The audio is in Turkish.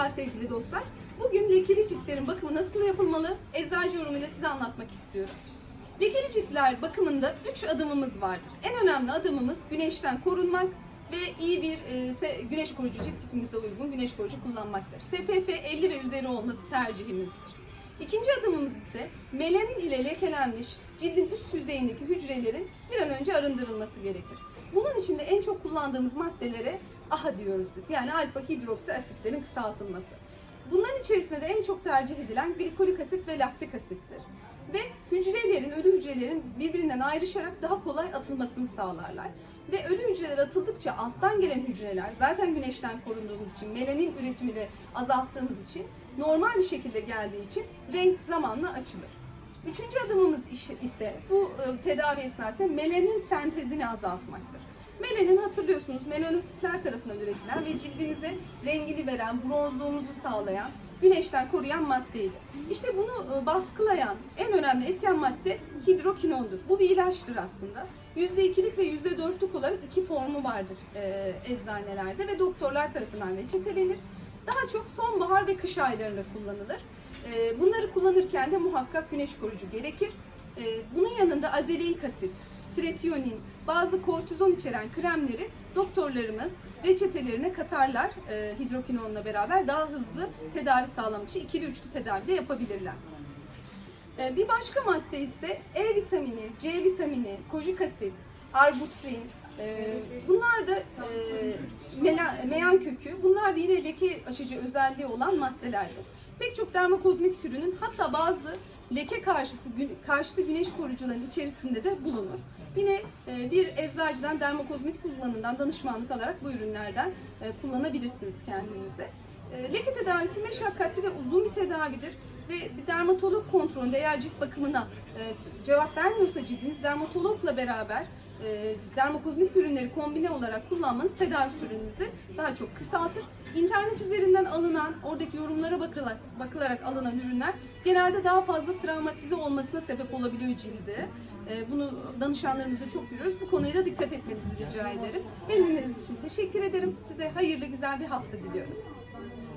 Merhaba sevgili dostlar. Bugün lekeli ciltlerin bakımı nasıl yapılmalı? Eczacı yorumuyla size anlatmak istiyorum. Lekeli ciltler bakımında 3 adımımız vardır. En önemli adımımız güneşten korunmak ve iyi bir e, güneş koruyucu cilt tipimize uygun güneş koruyucu kullanmaktır. SPF 50 ve üzeri olması tercihimizdir. İkinci adımımız ise melanin ile lekelenmiş cildin üst yüzeyindeki hücrelerin bir an önce arındırılması gerekir. Bunun için de en çok kullandığımız maddelere AHA diyoruz biz. Yani alfa hidroksi asitlerin kısaltılması. Bunların içerisinde de en çok tercih edilen glikolik asit ve laktik asittir. Ve hücrelerin, ölü hücrelerin birbirinden ayrışarak daha kolay atılmasını sağlarlar. Ve ölü hücreler atıldıkça alttan gelen hücreler zaten güneşten korunduğumuz için, melanin üretimini azalttığımız için normal bir şekilde geldiği için renk zamanla açılır. Üçüncü adımımız ise bu e, tedavi esnasında melanin sentezini azaltmaktır. Melanin hatırlıyorsunuz melanositler tarafından üretilen ve cildinize rengini veren, bronzluğumuzu sağlayan, güneşten koruyan maddeydi. İşte bunu e, baskılayan en önemli etken madde hidrokinondur. Bu bir ilaçtır aslında. %2'lik ve %4'lük olarak iki formu vardır e, eczanelerde ve doktorlar tarafından reçetelenir. Daha çok sonbahar ve kış aylarında kullanılır. E, Bunları kullanırken de muhakkak güneş koruyucu gerekir. Bunun yanında azelik asit, tretiyonin, bazı kortizon içeren kremleri doktorlarımız reçetelerine katarlar e, hidrokinonla beraber daha hızlı tedavi sağlamak için ikili üçlü tedavi de yapabilirler. E, bir başka madde ise E vitamini, C vitamini, kojik asit, arbutrin, e, bunlar da e, meyan kökü, bunlar da yine leke aşıcı özelliği olan maddelerdir. Pek çok dermokozmetik ürünün hatta bazı leke karşısı karşıtı güneş koruyucuların içerisinde de bulunur. Yine e, bir eczacıdan, dermokozmetik uzmanından danışmanlık alarak bu ürünlerden e, kullanabilirsiniz kendinize. E, Leke tedavisi meşakkatli ve uzun bir tedavidir ve bir dermatolog kontrolünde eğer cilt bakımına cevap vermiyorsa cildiniz dermatologla beraber e, dermokozmetik ürünleri kombine olarak kullanmanız tedavi sürenizi daha çok kısaltır. İnternet üzerinden alınan, oradaki yorumlara bakılarak, bakılarak alınan ürünler genelde daha fazla travmatize olmasına sebep olabiliyor cildi. E, bunu danışanlarımızda çok görüyoruz. Bu konuya da dikkat etmenizi rica ederim. Beni dinlediğiniz için teşekkür ederim. Size hayırlı güzel bir hafta diliyorum.